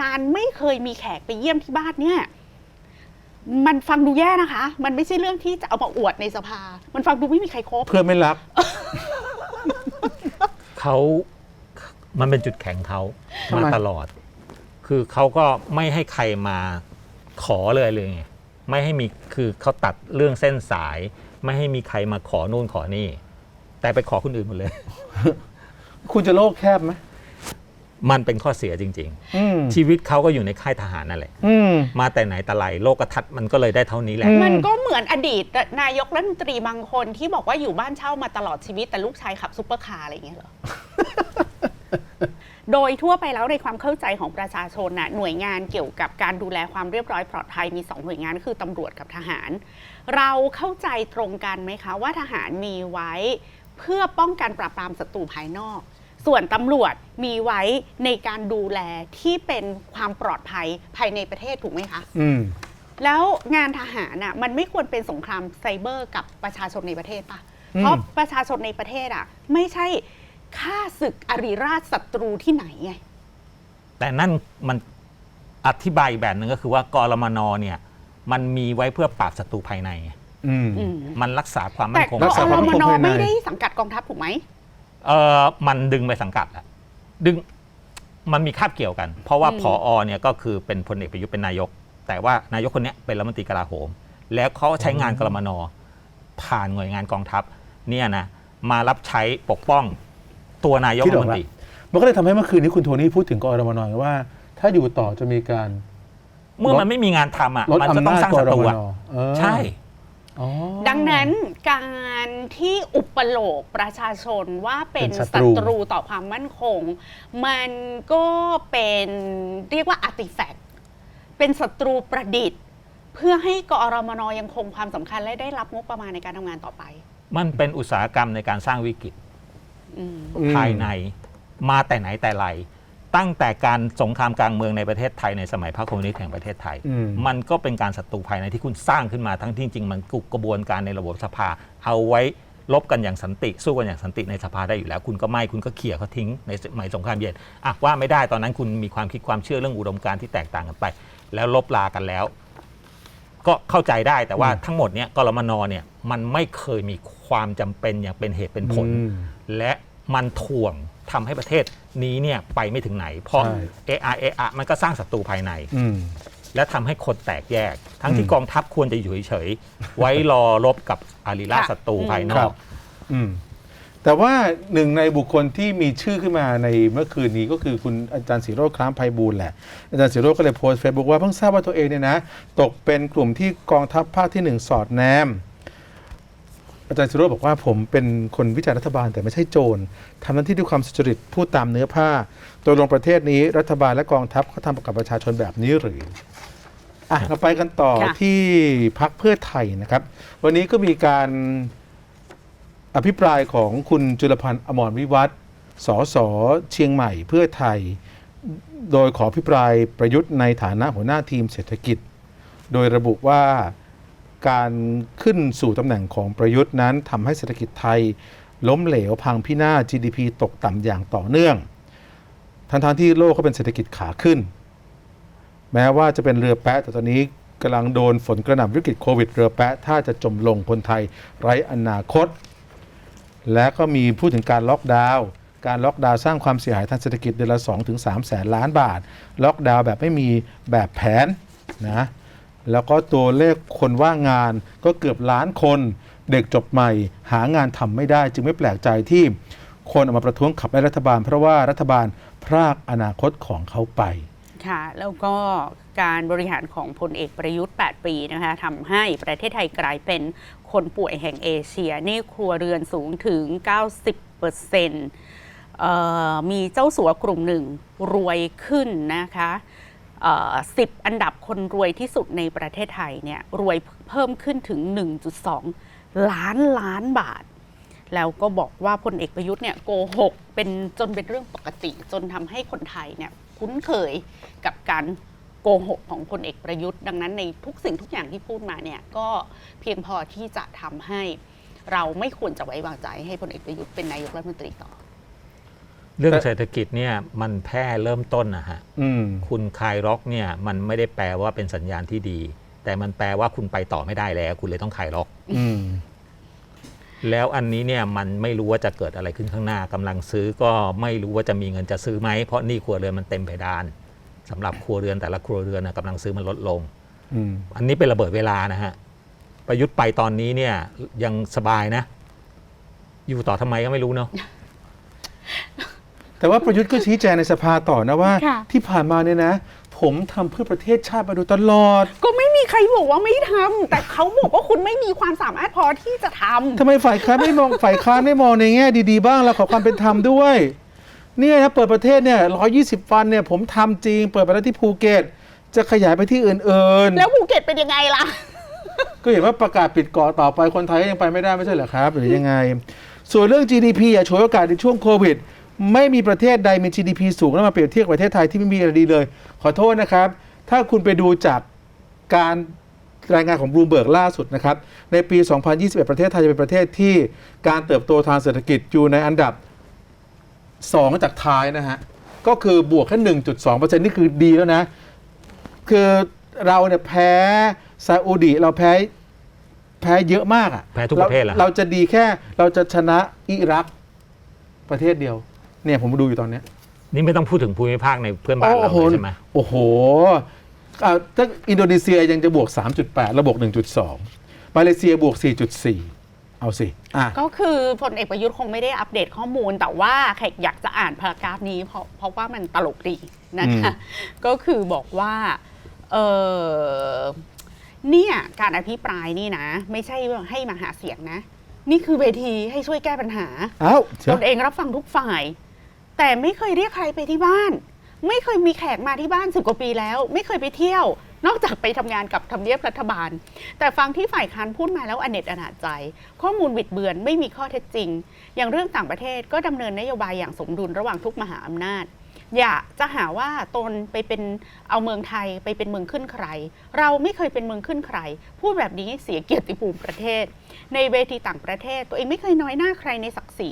การไม่เคยมีแขกไปเยี่ยมที่บ้านเนี่ย มันฟังดูแย่นะคะ มันไม่ใช่เรื่องที่จะเอามาอวดในสภา มันฟังดูไม่มีใครครบ เพื่อนไม่รัก เขามันเป็นจุดแข็งเขาทำไมมาตลอด คือเขาก็ไม่ให้ใครมาขอเลยเลยไงไม่ให้มีคือเขาตัดเรื่องเส้นสาย ไม่ให้มีใครมาขอนู่นขอนี่ แต่ไปขอคนอื่นหมดเลย คุณจะโลกแคบไหม มันเป็นข้อเสียจริง อืม ๆ ชีวิตเขาก็อยู่ในค่ายทหารนั่นแหละ อืม มาแต่ไหนแต่ไรโลกทัศน์มันก็เลยได้เท่านี้แหละ อื มันก็เหมือนอดีตนายกรัฐมนตรีบางคนที่บอกว่าอยู่บ้านเช่ามาตลอดชีวิต แต่ลูกชายขับซุปเปอร์คาร์อะไรอย่างเงี้ยเหรอ โดยทั่วไปแล้วในความเข้าใจของประชาชนน่ะหน่วยงานเกี่ยวกับการดูแลความเรียบร้อยปลอดภัยมีสองหน่วยงานคือตำรวจกับทหาร เราเข้าใจตรงกันไหมคะ ว่าทหารมีไว้ เพื่อป้องกันปราบปรามศัตรูภายนอก ส่วนตำรวจมีไว้ในการดูแลที่เป็นความปลอดภัยภายในประเทศถูกไหมคะ อืม แล้วงานทหารน่ะมันไม่ควรเป็นสงครามไซเบอร์กับประชาชนในประเทศปะอืม เพราะประชาชนในประเทศอะ ไม่ใช่ฆ่าศึกอริราชศัตรูที่ไหนไง แต่นั่นมันอธิบายอีกแบบหนึ่งก็คือว่ากรมนเนี่ยมันมีไว้เพื่อปราบศัตรูภายในไงอืม อืม มันรักษาความแต่มั่นคง กรักษาอความรมั่มนคงนภายใน ไม่ได้สังกัดกองทัพถูกไหม เออมันดึงไปสังกัดอะดึงมันมีคาบเกี่ยวกัน เพราะว่าอืมพออเนี่ยก็คือเป็นพลเอกประยุทธ์เป็นนายก แต่ว่านายกคนเนี้ยเป็นรัฐมนตรีกลาโหม แล้วเขาใช้งานกรมนผ่านหน่วยงานกองทัพ เนี่ยนะมารับใช้ปกป้องตัวนายกคิรัดฐออกมนละตรี มันก็เลยทำให้เมื่อคืนนี้คุณโทนี่พูดถึงกอรมนว่า ถ้าอยู่ต่อจะมีการ เมื่อมันไม่มีงานทำอะลดมันก็อำต้องนาจสร้างกศัรตรูมอะนเออใช่อ๋อ ดังนั้นการที่อุปโลกประชาชนว่าเป็นเป็นศัศัตรู ตรูต่อความมั่นคง มันก็เป็นเรียกว่าอาร์ติแฟกต์เป็นศัตรูประดิษฐ์ เพื่อให้กอรมนยังคงความสำคัญและได้รับงบประมาณในการทำงานต่อไปมันเป็นอุตสาหกรรมในการสร้างวิกฤตอืม อืมภายในมาแต่ไหนแต่ไร ตั้งแต่การสงครามกลางเมืองในประเทศไทยในสมัยพรรคคอมมิวนิสต์แห่งประเทศไทย อืม มันก็เป็นการศัตรูภายในที่คุณสร้างขึ้นมาทั้งที่จริงๆมันกุกระบวนการในระบบสภา เอาไว้ลบกันอย่างสันติ สู้กันอย่างสันติในสภาได้อยู่แล้ว คุณก็ไม่คุณก็เขี่ยเขาทิ้งในสมัยสงครามเย็นอะว่าไม่ได้ตอนนั้นคุณมีความคิดความเชื่อเรื่องอุดมการณ์ที่แตกต่างกันไป แล้วลบลากันแล้ว ก็เข้าใจได้แต่ว่าอืมทั้งหมดเนี้ยกรมนเนี่ยมันไม่เคยมีความจำเป็นอย่างเป็นเหตุเป็นผล อืม และมันถ่วงทำให้ประเทศนี้เนี่ยไปไม่ถึงไหน เพราะ ใช่เอไอเออะมันก็สร้างศัตรูภายใน อืม และทำให้คนแตกแยก ทั้งที่อืมกองทัพควรจะอยู่เฉยๆ ไว้รอรบกับอาริราชค่ะ ศัตรูภายนคอรัก บ อืมแต่ว่าหนึ่งในบุคคลที่มีชื่อขึ้นมาในเมื่อคืนนี้ก็คือคุณอาจารย์ศิโรจน์คล้ามไพบูลย์แหละ อาจารย์ศิโรจน์ก็เลยโพสต์เฟซบุ๊กว่าเพิ่งทราบว่าตัวเองเนี่ยนะ ตกเป็นกลุ่มที่กองทัพภาคที่หนึ่งสอดแนม อาจารย์ศิโรจน์บอกว่าผมเป็นคนวิจารณ์รัฐบาลแต่ไม่ใช่โจรทำหน้าที่ด้วยความสุจริตพูดตามเนื้อผ้า โดยลงประเทศนี้รัฐบาลและกองทัพเขาทำกับประชาชนแบบนี้หรืออะเราไปกันต่อค่ะ ที่พักเพื่อไทยนะครับ วันนี้ก็มีการอภิปรายของคุณจุลพันธ์อมรวิวัฒน์สสเชียงใหม่เพื่อไทย โดยขออภิปรายประยุทธ์ในฐานะหัวหน้าทีมเศรษฐกิจ โดยระบุว่า การขึ้นสู่ตำแหน่งของประยุทธ์นั้นทำให้เศรษฐกิจไทย ล้มเหลวพังพินาศ GDP ตกต่ำอย่างต่อเนื่อง ทั้งๆที่โลกก็เป็นเศรษฐกิจขาขึ้น แม้ว่าจะเป็นเรือแปะแต่ตอนนี้กำลังโดนฝนกระหน่ำวิกฤตโควิดเรือแปะถ้าจะจมลงคนไทยไร้อนาคต และก็มีพูดถึงการล็อกดาวน์การล็อกดาวน์สร้างความเสียหายทางเศรษฐกิจเดือนละ2-3แสนล้านบาท ล็อกดาวน์แบบไม่มีแบบแผนนะ แล้วก็ตัวเลขคนว่างงานก็เกือบล้านคน เด็กจบใหม่ หางานทำไม่ได้ จึงไม่แปลกใจที่คนออกมาประท้วงขับไล่รัฐบาล เพราะว่ารัฐบาลพรากอนาคตของเขาไปค่ะแล้วก็การบริหารของพลเอกประยุทธ์ 8 ปีนะคะทำให้ประเทศไทยกลายเป็นคนป่วยแห่งเอเชีย นี่ครัวเรือนสูงถึง 90%เอ่อมีเจ้าสัวกลุ่มหนึ่งรวยขึ้นนะคะ สิบอันดับคนรวยที่สุดในประเทศไทยเนี่ยรวยเพิ่มขึ้นถึง 1.2 ล้านล้านบาท แล้วก็บอกว่าพลเอกประยุทธ์เนี่ยโกหกเป็นจนเป็นเรื่องปกติ จนทำให้คนไทยเนี่ยคุ้นเคยกับการโกหกของพลเอกประยุทธ์ ดังนั้นในทุกสิ่งทุกอย่างที่พูดมาเนี่ยก็เพียงพอที่จะทำให้เราไม่ควรจะไว้วางใจให้พลเอกประยุทธ์เป็นนายกรัฐมนตรีต่อ เรื่องแต่เศรษฐกิจเนี่ยมันแพร่เริ่มต้นนะฮะอืมคุณคลายล็อกเนี่ยมันไม่ได้แปลว่าเป็นสัญญาณที่ดี แต่มันแปลว่าคุณไปต่อไม่ได้แล้ว คุณเลยต้องคลายล็อกอืมแล้วอันนี้เนี่ยมันไม่รู้ว่าจะเกิดอะไรขึ้นข้างหน้ากำลังซื้อก็ไม่รู้ว่าจะมีเงินจะซื้อไหมเพราะหนี่ครัวเรือนมันเต็มเพดานสำหรับครัวเรือนแต่ละครัวเรือนนะกำลังซื้อมันลดลงอืมอันนี้เป็นระเบิดเวลานะฮะประยุทธ์ไปตอนนี้เนี่ยยังสบายนะ อยู่ต่อทำไมก็ไม่รู้เนาะ แต่ว่าประยุทธ์ก็ชี้แจงในสภาต่อนะว่า ค่ะ ที่ผ่านมาเนี่ยนะ ผมทำเพื่อประเทศชาติมาโดยตลอดก็ไม่มีใครบอกว่าไม่ทำแต่เขาบอกว่าคุณไม่มีความสามารถพอที่จะทำ ทำไมฝ่ายค้านไม่มอง ฝ่ายค้านไม่มองในแง่ดีๆบ้างเราขอความเป็นธรรมด้วย เนี่ยนะเปิดประเทศเนี่ย120 วันเนี่ยผมทำจริง เปิดไปแล้วที่ภูเก็ตจะขยายไปที่อื่นๆแล้วภูเก็ตเป็นยังไงล่ะก็เห็นว่าประกาศปิดเกาะต่อไปคนไทยก็ยังไปไม่ได้ไม่ใช่เหรอครับหรือยังไง ส่วนเรื่อง GDP อะฉวยโอกาสในช่วงโควิด ไม่มีประเทศใดมี GDP สูงแล้วมาเปรียบเทียบกับประเทศไทยที่ไม่มีอะไรดีเลย ขอโทษนะครับ ถ้าคุณไปดูจากการรายงานของบลูเบิร์กล่าสุดนะครับ ในปี 2021 ประเทศไทยจะเป็นประเทศที่การเติบโตทางเศรษฐกิจอยู่ในอันดับ 2 จากท้ายนะฮะ ก็คือบวกแค่ 1.2%นี่คือดีแล้วนะ คือเราเนี่ยแพ้ซาอุดิเราแพ้แพ้เยอะมากอะแพ้ทุกประเทศเหรอเราจะดีแค่เราจะชนะอิรักประเทศเดียว เนี่ยผมดูอยู่ตอนเนี้ยนี่ไม่ต้องพูดถึงภูมิภาคในเพื่อนบ้านเราโอ้โหเลยใช่ไหมโอ้โหอ่าถ้าอินโดนีเซียยังจะบวก 3.8เราบวก1.2 มาเลเซียบวก 4.4 เอาสิอะ ก็คือพลเอกประยุทธ์คงไม่ได้อัปเดตข้อมูล แต่ว่าแขกอยากจะอ่านพารากราฟนี้เพราะเพราะว่ามันตลกดีนะคะ ก็คือบอกว่าเออเนี่ยการอภิปรายนี่นะ ไม่ใช่ให้มาหาเสียงนะ นี่คือเวทีให้ช่วยแก้ปัญหาเอ้าเชีตยวนเองรับฟังทุกฝ่าย แต่ไม่เคยเรียกใครไปที่บ้าน ไม่เคยมีแขกมาที่บ้านสิบกว่าปีแล้ว ไม่เคยไปเที่ยว นอกจากไปทำงานกับทำเนียบรัฐบาล แต่ฟังที่ฝ่ายค้านพูดมาแล้วอเนจอนาจใจ ข้อมูลบิดเบือนไม่มีข้อเท็จจริง อย่างเรื่องต่างประเทศก็ดำเนินนโยบายอย่างสมดุลระหว่างทุกมหาอำนาจอย่าจะหาว่าตนไปเป็นเอาเมืองไทยไปเป็นเมืองขึ้นใคร เราไม่เคยเป็นเมืองขึ้นใคร พูดแบบนี้เสียเกียรติภูมิประเทศ ในเวทีต่างประเทศ ตัวเองไม่เคยน้อยหน้าใครในศักดิ์ศรี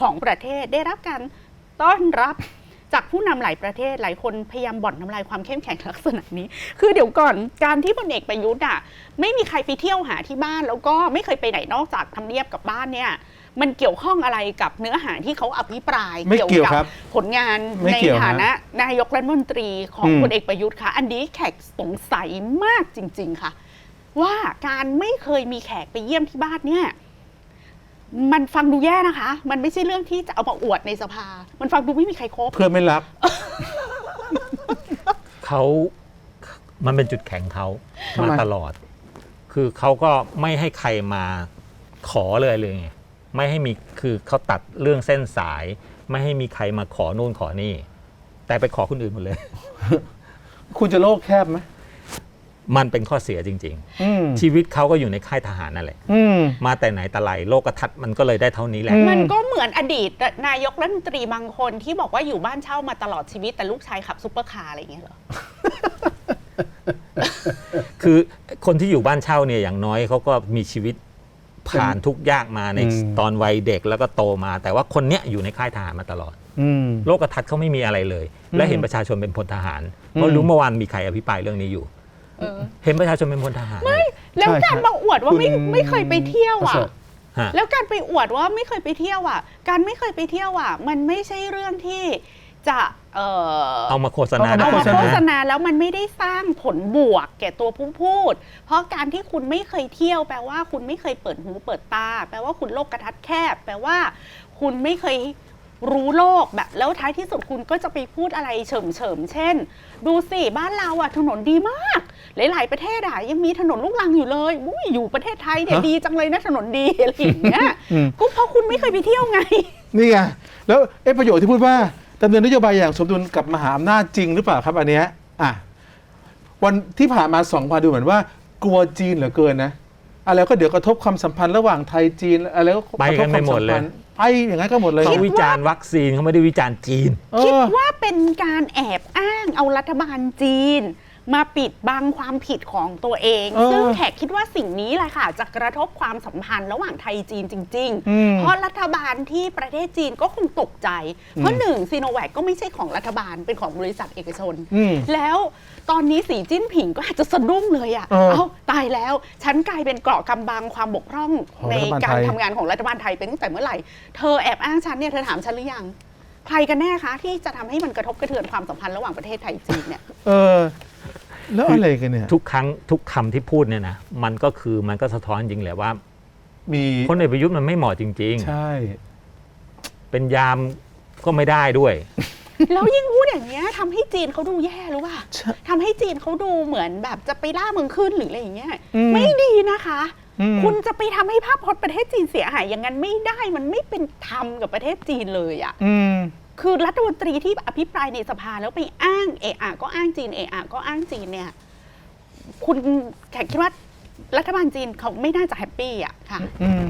ของประเทศได้รับการ ต้อนรับจากผู้นำหลายประเทศหลายคนพยายามบ่อนทำลายความเข้มแข็งลักษณะนี้ คือเดี๋ยวก่อนการที่พลเอกประยุทธ์อะไม่มีใครไปเที่ยวหาที่บ้าน แล้วก็ไม่เคยไปไหนนอกจากทำเนียบกับบ้านเนี่ยมันเกี่ยวข้องอะไรกับเนื้อหาที่เขาอภิปรายไม่เกี่ยวกัครับผลงานไม่ในเกี่ยวฐาฮะนะนายกรัฐมนตรีของอืมพลเอกประยุทธ์ค่ะอันนี้แขกสงสัยมากจริง ๆค่ะ ว่าการไม่เคยมีแขกไปเยี่ยมที่บ้านเนี่ย มันฟังดูแย่นะคะ มันไม่ใช่เรื่องที่จะเอามาอวดในสภา มันฟังดูไม่มีใครครบ เพื่อนไม่รับ เขามันเป็นจุดแข็งเขาทำไม มาตลอด คือเขาก็ไม่ให้ใครมาขอเลยเลยไงไม่ให้มีคือเขาตัดเรื่องเส้นสาย ไม่ให้มีใครมาขอนู่นขอนี่ แต่ไปขอคนอื่นหมดเลย คุณจะโลกแคบไหม มันเป็นข้อเสียจริง อืม ๆ ชีวิตเขาก็อยู่ในค่ายทหารนั่นแหละ อืม มาแต่ไหนแต่ไรโลกทัศน์มันก็เลยได้เท่านี้แหละ อืมมันก็เหมือนอดีตนายกรัฐมนตรีบางคนที่บอกว่าอยู่บ้านเช่ามาตลอดชีวิตแต่ลูกชายขับซุปเปอร์คาร์อะไรอย่างเงี้ยเหรอ คือคนที่อยู่บ้านเช่าเนี่ยอย่างน้อยเขาก็มีชีวิตผ่านทุกข์ยากมาในอืม ตอนวัยเด็กแล้วก็โตมา แต่ว่าคนเนี้ยอยู่ในค่ายทหารมาตลอด อืม โลกทัศน์เขาไม่มีอะไรเลยอืมและเห็นประชาชนเป็นพลทหารอืมเพราะรู้เมื่อวานมีใครอภิปรายเรื่องนี้อยู่ เออ เห็นประชาชนเป็นพลทหารไม่แล้วใช่การใช่มาอวดว่าไม่คุณไม่เคยไปเที่ยวประอะ เสริฐ ฮะ แล้วการไปอวดว่าไม่เคยไปเที่ยวอะ การไม่เคยไปเที่ยวอะ มันไม่ใช่เรื่องที่จะเอ่อเอามาโฆษณาเอาได้ เอามาโฆษณโฆษณาแล้วมันไม่ได้สร้างผลบวกแก่ตัวผู้พูด เพราะการที่คุณไม่เคยเที่ยว แปลว่าคุณไม่เคยเปิดหูเปิดตา แปลว่าคุณโลกกระทัดแคบ แปลว่า คุณไม่เคย รู้โลกแบบแล้วท้ายที่สุดคุณก็จะไปพูดอะไรเฉิมเฉิมๆเช่น ดูสิบ้านเราอะถนนดีมาก หลาย ๆ ประเทศอะยังมีถนนลูกรังอยู่เลยอุ้ยอยู่ประเทศไทยเนี่ยฮะ ดีจังเลยนะถนนดีอะไรอย่างเงี้ยอืมก็เพราะคุณไม่เคยไปเที่ยวไง นี่ไงแล้วเอ๊ะประโยชน์ที่พูดว่าดำเนินนโยบายอย่างสมดุลกับมหาอำนาจจริงหรือเปล่าครับอันเนี้ยอะวันที่ผ่านมาสองวันดูเหมือนว่ากลัวจีนเหลือเกินนะอะไรก็เดี๋ยวกระทบความสัมพันธ์ระหว่างไทยจีนอะไรก็ไปกันไม่หมดเลยกระทบความสัพันธ์ ไปอย่างนั้นก็หมดเลย เขาวิจารณ์วัคซีนเขาไม่ได้วิจารณ์จีนเอคิดอว่าเป็นการแอบอ้างเอารัฐบาลจีน มาปิดบังความผิดของตัวเอง เออซึ่งแขกคิดว่าสิ่งนี้แหละค่ะจะกระทบความสัมพันธ์ระหว่างไทยจีนจริง อืม ๆ เพราะรัฐบาลที่ประเทศจีนก็คงตกใจ เพราะหนึ่งซีโนแวคก็ไม่ใช่ของรัฐบาลเป็นของบริษัทเอกชน อืม แล้วตอนนี้สีจิ้นผิงก็อาจจะสะดุ้งเลยอะเออเอ้าตายแล้ว ฉันกลายเป็นเกราะกำบังความบกพร่องของในรัฐบาลการไทยทำงานของรัฐบาลไทยเป็นตั้งแต่เมื่อไหร่ เธอแอบอ้างฉันเนี่ยเธอถามฉันหรือยัง ใครกันแน่คะ ที่จะทำให้มันกระทบกระเทือนความสัมพันธ์ระหว่างประเทศไทยจีนเนี่ย เออ แล้วอะไรกันเนี่ยทุกครั้งทุกคำที่พูดเนี่ยนะมันก็คือมันก็สะท้อนจริงแหละว่า มีพลเอกประยุทธ์มันไม่เหมาะจริงใช่ๆเป็นยามก็ไม่ได้ด้วย แล้วยิ่งพูดอย่างเงี้ยทำให้จีนเขาดูแย่รู้ป่ะใช่ทำให้จีนเขาดูเหมือนแบบจะไปล่าเมืองขึ้นหรืออะไรอย่างเงี้ยอืมไม่ดีนะคะอืมคุณจะไปทำให้ภาพพจน์ประเทศจีนเสียหายอย่างนั้นไม่ได้มันไม่เป็นธรรมกับประเทศจีนเลยอะอืม คือรัฐมนตรีที่อภิปรายในสภาแล้วไปอ้างเอะอะก็อ้างจีนเอะอะก็อ้างจีนเนี่ย คุณแขกคิดว่ารัฐบาลจีนเขาไม่น่าจะแฮปปี้อะค่ะอืม